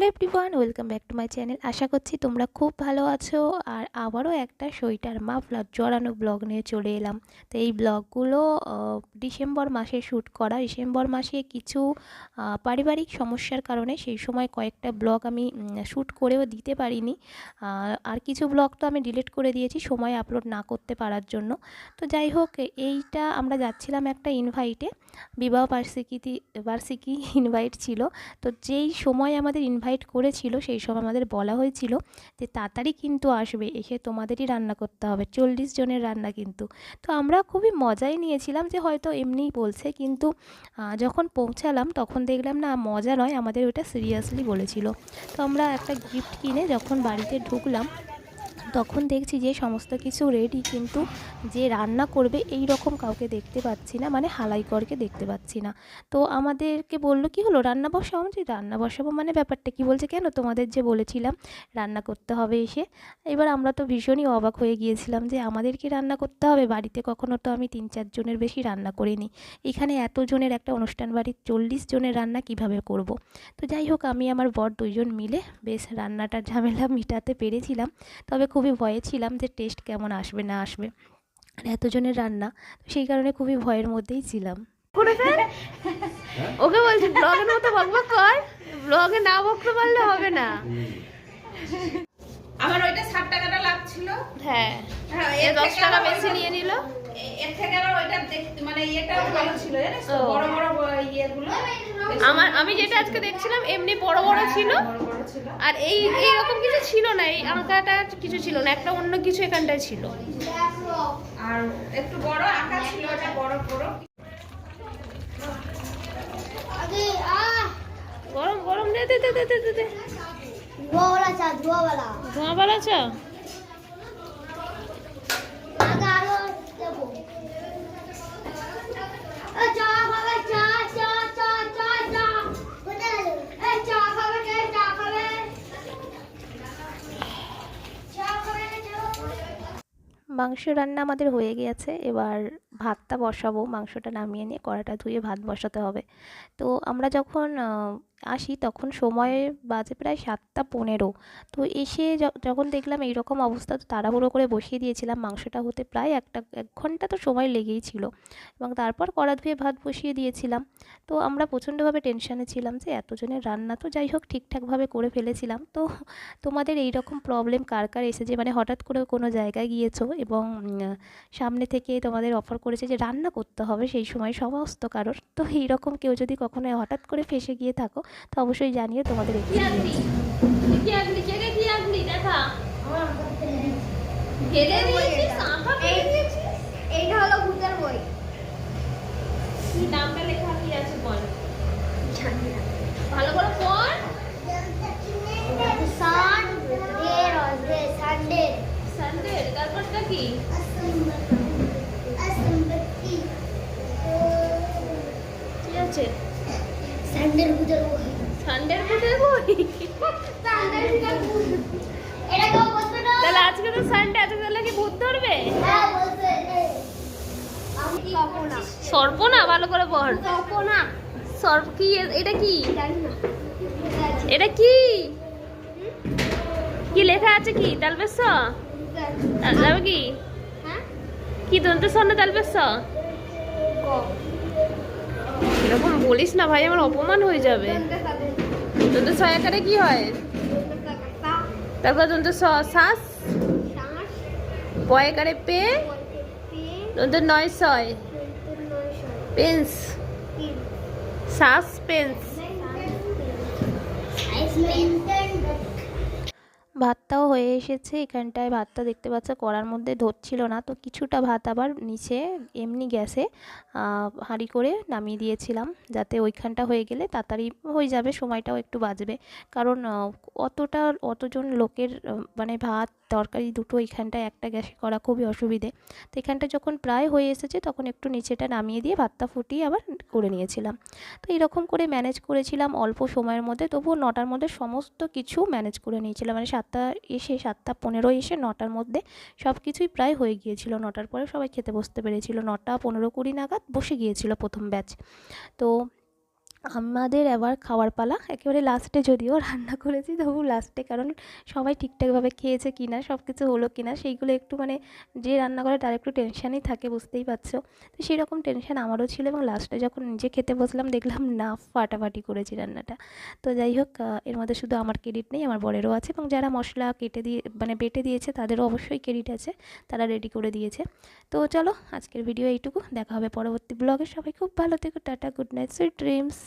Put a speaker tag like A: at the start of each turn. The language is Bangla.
A: Hello everyone, welcome back to my channel. আশা করছি তোমরা খুব ভালো আছো। আর আবারও একটা সোয়েটার মাফলার জড়ানো ব্লগ নিয়ে চলে এলাম। তো এই ব্লগগুলো ডিসেম্বর মাসে শ্যুট করা। ডিসেম্বর মাসে কিছু পারিবারিক সমস্যার কারণে সেই সময় কয়েকটা ব্লগ আমি শ্যুট করেও দিতে পারিনি। আর কিছু ব্লগ তো আমি ডিলিট করে দিয়েছি সময় আপলোড না করতে পারার জন্য। তো যাই হোক, এইটা আমরা যাচ্ছিলাম একটা ইনভাইটে। বিবাহ বার্ষিকী বার্ষিকী ইনভাইট ছিল। তো যেই সময় আমাদের ইনভাইট করেছিল, সেই সব আমাদের বলা হয়েছিল যে তাড়াতাড়ি কিন্তু আসবে, এসে তোমাদেরই রান্না করতে হবে, চল্লিশ জনের রান্না কিন্তু। তো আমরা খুবই মজাই নিয়েছিলাম যে হয়তো এমনিই বলছে, কিন্তু যখন পৌঁছালাম তখন দেখলাম না মজা নয়, আমাদের ওটা সিরিয়াসলি বলেছিল। তো আমরা একটা গিফট কিনে যখন বাড়িতে ঢুকলাম তখন দেখছি যে সমস্ত কিছু রেডি কিন্তু যে রান্না করবে এই রকম কাউকে দেখতে পাচ্ছি না মানে হালাইকরকে দেখতে পাচ্ছি না। তো আমাদেরকে বলল, কি হলো? রান্না বসাও? যে রান্না বসাবো মানে ব্যাপারটা কি? বলছে, কেন? তোমাদের যে বলেছিলাম, রান্না করতে হবে এসে। এবার আমরা তো ভীষণই অবাক হয়ে গিয়েছিলাম যে আমাদেরকে রান্না করতে হবে? বাড়িতে কখনো তো আমি তিন চারজনের বেশি রান্না করিনি। এখানে এতজনের একটা অনুষ্ঠান বাড়ির চল্লিশ জনের রান্না কীভাবে করব। তো যাই হোক, আমি আমার বর দুইজন মিলে বেশ রান্নাটার ঝামেলা মেটাতে পেরেছিলাম। তবে খুবই ভয়ে ছিলাম যে টেস্ট কেমন আসবে না আসবে। আর এতজনের রান্না তো সেই কারণে খুবই ভয়ের মধ্যেই ছিলাম।
B: ওকে বলছি ব্লগের মতো বকবক কর। ব্লগে না বকতে পারলে হবে না।
C: আমার ওইটা ষাট টাকাটা লাগছিল।
B: হ্যাঁ।
C: হ্যাঁ,
B: এ
C: এর
B: দশ টাকা বেশি নিয়ে নিল।
C: এর থেকে ওইটা মানে ইয়েটাও ভালো ছিল জানিস বড় বড়
B: আমার আমি যেটা আজকে দেখছিলাম এমনি হ্যাঁ, বড়
C: বড় ছিল।
B: আর এই এইরকম কিছু ছিল না এই আঁকাটা কিছু ছিল না একটা অন্য কিছু এখানটায় ছিল।
C: আর একটু বড় আঁকা ছিল এটা বড় বড়।
B: গরম গরম দে দে দে দে দে দে।
D: চা?
A: মাংস রান্না আমাদের হয়ে গিয়েছে। এবার ভাতটা বসাবো, মাংসটা নামিয়ে নিয়ে কড়াটা ধুয়ে ভাত বসাতে হবে। তো আমরা যখন আসি তখন সময় বাজে প্রায় সাতটা পনেরো। তো এসে যখন দেখলাম এইরকম অবস্থা, তো তাড়াহুড়ো করে বসিয়ে দিয়েছিলাম। মাংসটা হতে প্রায় একটা, এক ঘণ্টা তো সময় লেগেই ছিল। এবং তারপর কড়া ধুয়ে ভাত বসিয়ে দিয়েছিলাম। তো আমরা প্রচণ্ডভাবে টেনশানে ছিলাম যে এতজনের রান্না তো যাই হোক ঠিকঠাকভাবে করে ফেলেছিলাম। তো তোমাদের এই রকম প্রবলেম কার কার এসেছে? মানে হঠাৎ করে কোনো জায়গায় গিয়েছো এবং সামনে থেকে তোমাদের অফার করেছে যে রান্না করতে হবে সেই সময় সমস্ত কারোর। তো এইরকম কেউ যদি কখনো হঠাৎ করে ফেসে গিয়ে থাকো তো অবশ্যই জানিয়ে তোমাদের
D: এইটা হলো ভূতের বই।
B: নামটা লেখা কি আছে বল? ভালো করে পড়।
D: Sunday
B: Sunday. তারপরটা কি?
D: আসম্বতি
B: কি আছে।
D: সানডের ভূতের বই
B: সানডের ভূতের বই
D: সানডের ভূতের বই এটা কেউ বলবে না
B: তাহলে আজকে তো সানডে আজকে তাহলে কি ভূত ধরবে?
D: হ্যাঁ বলবে আমি কপনা
B: সর্প না ভালো করে পড়
D: কপনা
B: সর্প কি এটা কি? এটা কি? কি লেখা আছে কি? তালবেশ যাবে কি?
D: হ্যাঁ?
B: কি দন্ত স্বর্ণ তালবেশ
D: ক?
B: এরকম বলিস না ভাই আমার অপমান হয়ে যাবে। দন্ত আকারে কি হয়? তারপর দন্ত স- শ্বাস? পয়াকারে পে? দন্ত নয় ছয়। পেন্স? সাসপেন্স
A: ভাতটাও হয়ে এসেছে, এখানটায় ভাতটা দেখতে পাচ্ছ কড়ার মধ্যে ধরছিল না, তো কিছুটা ভাত আবার নিচে এমনি গ্যাসে হাঁড়ি করে নামিয়ে দিয়েছিলাম, যাতে ওইখানটা হয়ে গেলে তাড়াতাড়ি হয়ে যাবে, সময়টাও একটু বাঁচবে। কারণ, অতটা অতজন লোকের মানে ভাত তরকারি দুটো এইখানটায় একটা গ্যাসে করা খুবই অসুবিধে। তো এখানটা যখন প্রায় হয়ে এসেছে, তখন একটু নিচেটা নামিয়ে দিয়ে ভাতটা ফুটিয়ে আবার করে নিয়েছিলাম। তো এরকম করে ম্যানেজ করেছিলাম অল্প সময়ের মধ্যে, তবুও নটার মধ্যে সমস্ত কিছু ম্যানেজ করে নিয়েছিলাম। মানে সাতটা এসে, সাতটা পনেরো এসে নটার মধ্যে সব কিছুই প্রায় হয়ে গিয়েছিল। নটার পরে সবাই খেতে বসতে পেরেছিল। নটা পনেরো কুড়ি নাগাদ বসে গিয়েছিল প্রথম ব্যাচ তো আমাদের এবার খাওয়ার পালা। একেবারে লাস্টে যদিও রান্না করেছি, তবু লাস্টে কারণ সবাই ঠিকঠাকভাবে খেয়েছে কি না সব কিছু হলো কি না সেইগুলো একটু মানে যে রান্না করে তার একটু টেনশানই থাকে, বুঝতেই পারছ। তো সেরকম টেনশান আমারও ছিল এবং লাস্টে যখন নিজে খেতে বসলাম, দেখলাম না, ফাটাফাটি করেছি রান্নাটা। তো যাই হোক এর মধ্যে শুধু আমার ক্রেডিট নেই, আমার বরেরও আছে এবং যারা মশলা কেটে দিয়ে মানে বেটে দিয়েছে, তাদেরও অবশ্যই ক্রেডিট আছে, তারা রেডি করে দিয়েছে। তো চলো, আজকের ভিডিও এইটুকু, দেখা হবে পরবর্তী ব্লগে সবাই খুব ভালো থেকো, tata good night sweet dreams